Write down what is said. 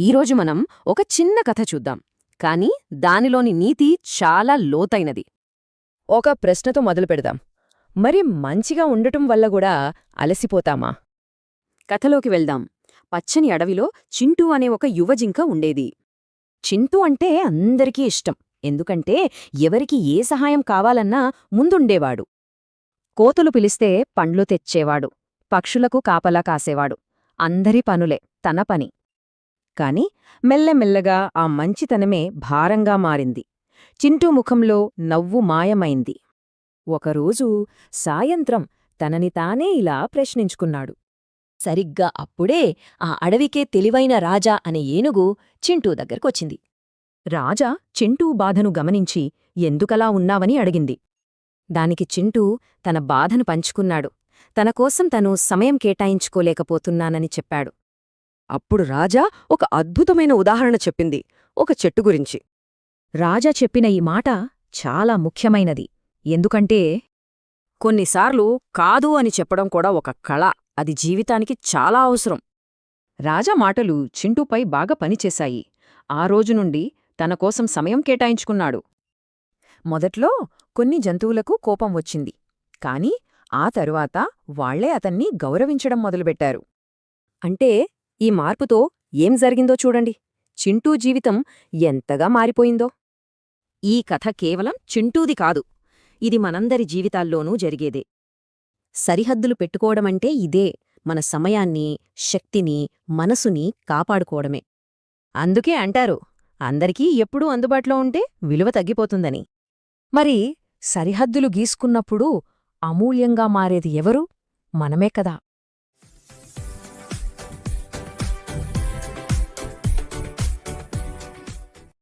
ఈరోజు మనం ఒక చిన్న కథ చూద్దాం. కానీ దానిలోని నీతి చాలా లోతైనది. ఒక ప్రశ్నతో మొదలు పెడదాం. మరి మంచిగా ఉండటం వల్ల కూడా అలసిపోతామా? కథలోకి వెళ్దాం. పచ్చని అడవిలో చింటూ అనే ఒక యువజింక ఉండేది. చింటూ అంటే అందరికీ ఇష్టం. ఎందుకంటే ఎవరికి ఏ సహాయం కావాలన్నా ముందుండేవాడు. కోతులు పిలిస్తే పండ్లు తెచ్చేవాడు. పక్షులకు కాపలా కాసేవాడు. అందరి పనులే తన పని. కాని మెల్లమెల్లగా ఆ మంచితనమే భారంగా మారింది. చింటూ ముఖంలో నవ్వు మాయమైంది. ఒకరోజు సాయంత్రం తనని తానే ఇలా ప్రశ్నించుకున్నాడు. సరిగ్గా అప్పుడే ఆ అడవికే తెలివైన రాజా అనే ఏనుగు చింటూ దగ్గరకొచ్చింది. రాజా చింటూ బాధను గమనించి ఎందుకలా ఉన్నావని అడిగింది. దానికి చింటూ తన బాధను పంచుకున్నాడు. తనకోసం తను సమయం కేటాయించుకోలేకపోతున్నానని చెప్పాడు. అప్పుడు రాజా ఒక అద్భుతమైన ఉదాహరణ చెప్పింది ఒక చెట్టు గురించి. రాజా చెప్పిన ఈ మాట చాలా ముఖ్యమైనది. ఎందుకంటే కొన్నిసార్లు కాదు అని చెప్పడం కూడా ఒక కళ అది జీవితానికి చాలా అవసరం. రాజా మాటలు చింటూపై బాగా పనిచేశాయి. ఆ రోజు నుండి తన కోసం సమయం కేటాయించుకున్నాడు. మొదట్లో కొన్ని జంతువులకు కోపం వచ్చింది కాని ఆ తరువాత వాళ్ళే అతన్ని గౌరవించడం మొదలుపెట్టారు. అంటే ఈ మార్పుతో ఏం జరిగిందో చూడండి. చింటూ జీవితం ఎంతగా మారిపోయిందో. ఈ కథ కేవలం చింటూది కాదు. ఇది మనందరి జీవితాల్లోనూ జరిగేదే. సరిహద్దులు పెట్టుకోవడమంటే ఇదే మన సమయాన్ని శక్తిని మనసుని కాపాడుకోవడమే. అందుకే అంటారు అందరికీ ఎప్పుడూ అందుబాటులో ఉంటే విలువ తగ్గిపోతుందని. మరి సరిహద్దులు గీసుకున్నప్పుడు అమూల్యంగా మారేది ఎవరు? మనమే కదా.